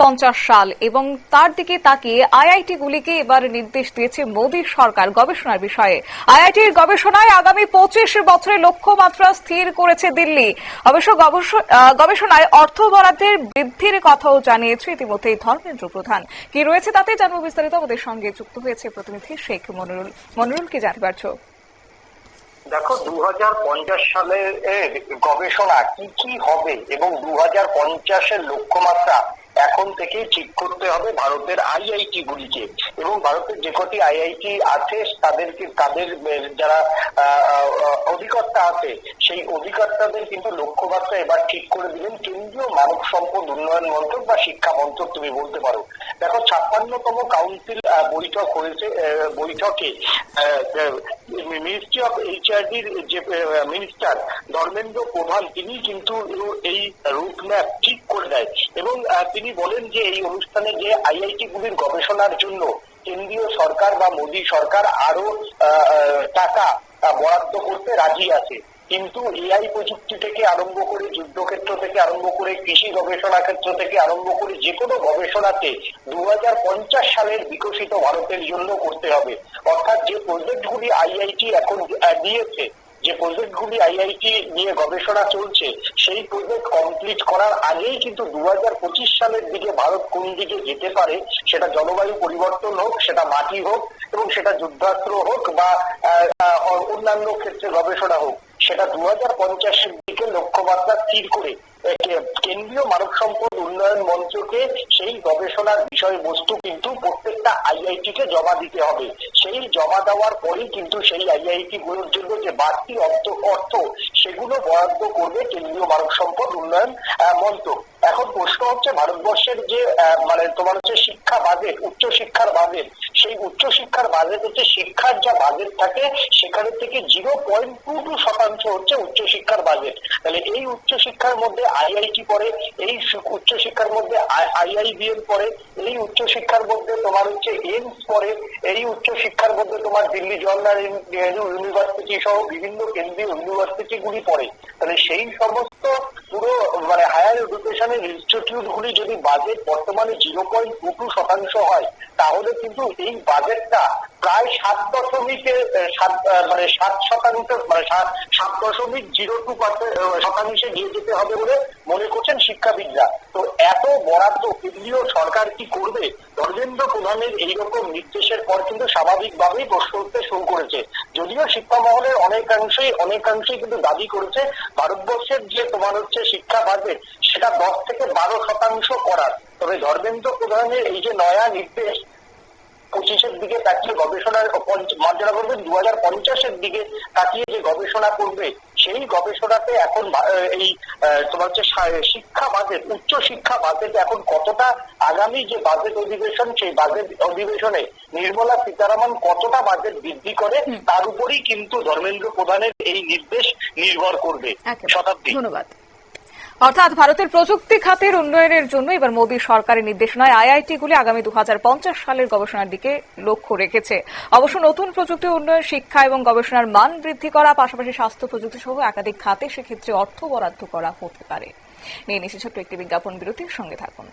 পঞ্চাশ সাল এবং তার দিকে তাকিয়ে আইআইটি গুলিকে এবার নির্দেশ দিয়েছে মোদী সরকার গবেষণার বিষয়ে। আইআইটির গবেষণায় আগামী পঁচিশ বছরে লক্ষ্যমাত্রা স্থির করেছে দিল্লি। অবশ্য গবেষণায় অর্থ বরাদ্দের বৃদ্ধির কথাও জানিয়েছে ইতিমধ্যেই ধর্মেন্দ্র প্রধান। কি রয়েছে তাতে জানব বিস্তারিত, আমাদের সঙ্গে যুক্ত হয়েছে প্রতিনিধি শেখ মনিরুল। মনিরুল, কি জানতে পারছ? দেখো দু সালের গবেষণা কি কি হবে এবং দু হাজার পঞ্চাশের লক্ষ্যমাত্রা এখন থেকে ঠিক করতে হবে ভারতের আইআইটি গুলিকে। এবং ভারতের যে কটি আইআইটি আছে, তাদেরকে তাদের যারা অধিকর্তা আছে, সেই অধিকর্তাদের কিন্তু লক্ষ্যমাত্রা এবার ঠিক করে দিলেন কেন্দ্রীয় মানব সম্পদ উন্নয়ন মন্ত্রক বা শিক্ষা মন্ত্রক, তুমি বলতে পারো। দেখো, ছাপ্পান্নতম কাউন্সিল বৈঠক হয়েছে বৈঠকে মিনিস্ট্রি অফ এইচআরডির যে মিনিস্টার ধর্মেন্দ্র প্রধান, তিনি কিন্তু এই রুটম্যাপ ঠিক করে দেয়। এবং তিনি বলেন যে এই অনুষ্ঠানে যে আইআইটি গুলির গবেষণার জন্য কেন্দ্রীয় সরকার বা মোদী সরকার আরও টাকা বরাদ্দ করতে রাজি আছে। কিন্তু এআই প্রযুক্তি থেকে আরম্ভ করে যুদ্ধক্ষেত্র থেকে আরম্ভ করে কৃষি গবেষণা ক্ষেত্র থেকে আরম্ভ করে যে কোনো গবেষণাতে দু হাজার পঞ্চাশ সালের বিকশিত ভারতের জন্য করতে হবে। অর্থাৎ যে প্রজেক্টগুলি আইআইটি এখন দিয়েছে, যে প্রজেক্টগুলি আইআইটি নিয়ে গবেষণা চলছে, সেই প্রজেক্ট কমপ্লিট করার আগেই কিন্তু দু হাজার পঁচিশ সালের দিকে ভারত কোন দিকে যেতে পারে, সেটা জলবায়ু পরিবর্তন হোক, সেটা মাটি হোক, এবং সেটা যুদ্ধাস্ত্র হোক বা অন্যান্য ক্ষেত্রে গবেষণা হোক। সেটা দু হাজার পঞ্চাশের দিকে লক্ষ্যমাত্রা স্থির করে কেন্দ্রীয় মানব সম্পদ উন্নয়ন মঞ্চকে সেই গবেষণার বিষয়বস্তু কিন্তু প্রত্যেকটা আইআইটি কে জমা দিতে হবে। সেই জমা দেওয়ার পরেই কিন্তু সেই আইআইটি গুলোর জন্য যে বাড়তি অর্থ অর্থ, সেগুলো বরাদ্দ করবে কেন্দ্রীয় মানব সম্পদ উন্নয়ন মন্ত্রক। এখন প্রশ্ন হচ্ছে ভারতবর্ষের যে মানে তোমার হচ্ছে শিক্ষা বাজেট, উচ্চ শিক্ষার বাজেট, সেই উচ্চ শিক্ষার বাজেট হচ্ছে শিক্ষার যা বাজেট থাকে, সেখানে থেকে জিরো পয়েন্ট টু টু শতাংশ হচ্ছে উচ্চ শিক্ষার বাজেট। তাহলে এই উচ্চ শিক্ষার মধ্যে আইআইটি পড়ে, এই উচ্চ শিক্ষার মধ্যে আইআইবিএম পড়ে, এই উচ্চ শিক্ষার মধ্যে তোমার হচ্ছে এইমস পড়ে, এই উচ্চ শিক্ষার মধ্যে তোমার দিল্লি জওয়াহরলাল নেহরু ইউনিভার্সিটি সহ বিভিন্ন কেন্দ্রীয় ইউনিভার্সিটি গুলি পড়ে। তাহলে সেই সমস্ত পুরো মানে হায়ার এডুকেশনের ইনস্টিটিউট গুলি যদি বাজেট বর্তমানে জিরো পয়েন্ট টু টু শতাংশ হয়, তাহলে কিন্তু এই বাজেটটা প্রায় সাত দশমিকে মানে সাত শতাংশ মানে সাত দশমিক জিরো টু শতাংশে নিয়ে যেতে হবে বলে মনে করছেন শিক্ষাবিদরা। তো এত বরাদ্দ কেন্দ্রীয় সরকার কি করবে? ধর্মেন্দ্র প্রধানের এইরকম নির্দেশের পর কিন্তু স্বাভাবিকভাবেই প্রশ্ন উঠতে শুরু করেছে যদিও শিক্ষা মহলের অনেকাংশেই অনেকাংশেই কিন্তু দাবি করেছে, ভারতবর্ষের যে তোমার হচ্ছে শিক্ষা বাজেট, সেটা দশ থেকে বারো শতাংশ করার। তবে ধর্মেন্দ্র প্রধানের এই যে নয়া নির্দেশ, পঁচিশের দিকে তাকিয়ে গবেষণার মর্যাদা করবে দু হাজার পঞ্চাশের দিকে তাকিয়ে যে গবেষণা করবে সেই গবেষণাতে এখন এই তোমার হচ্ছে শিক্ষা বাজেট উচ্চ শিক্ষা বাজেট এখন কতটা আগামী যে বাজেট অধিবেশন সেই বাজেট অধিবেশনে নির্মলা সীতারামন কতটা বাজেট বৃদ্ধি করে তার উপরেই কিন্তু ধর্মেন্দ্র প্রধানের এই নির্দেশ নির্ভর করবে শতাব্দী। ধন্যবাদ। অর্থাৎ ভারতের প্রযুক্তি খাতের উন্নয়নের জন্য এবার মোদী সরকারের নির্দেশনায় আইআইটি গুলি আগামী দু হাজার পঞ্চাশ সালের গবেষণার দিকে লক্ষ্য রেখেছে। অবশ্য নতুন প্রযুক্তি উন্নয়ন, শিক্ষা এবং গবেষণার মান বৃদ্ধি করা, পাশাপাশি স্বাস্থ্য প্রযুক্তি সহ একাধিক খাতে সেক্ষেত্রে অর্থ বরাদ্দ করা হতে পারে। নিয়ে নিচ্ছে একটি বিজ্ঞাপন বিরতির সঙ্গে থাকুন।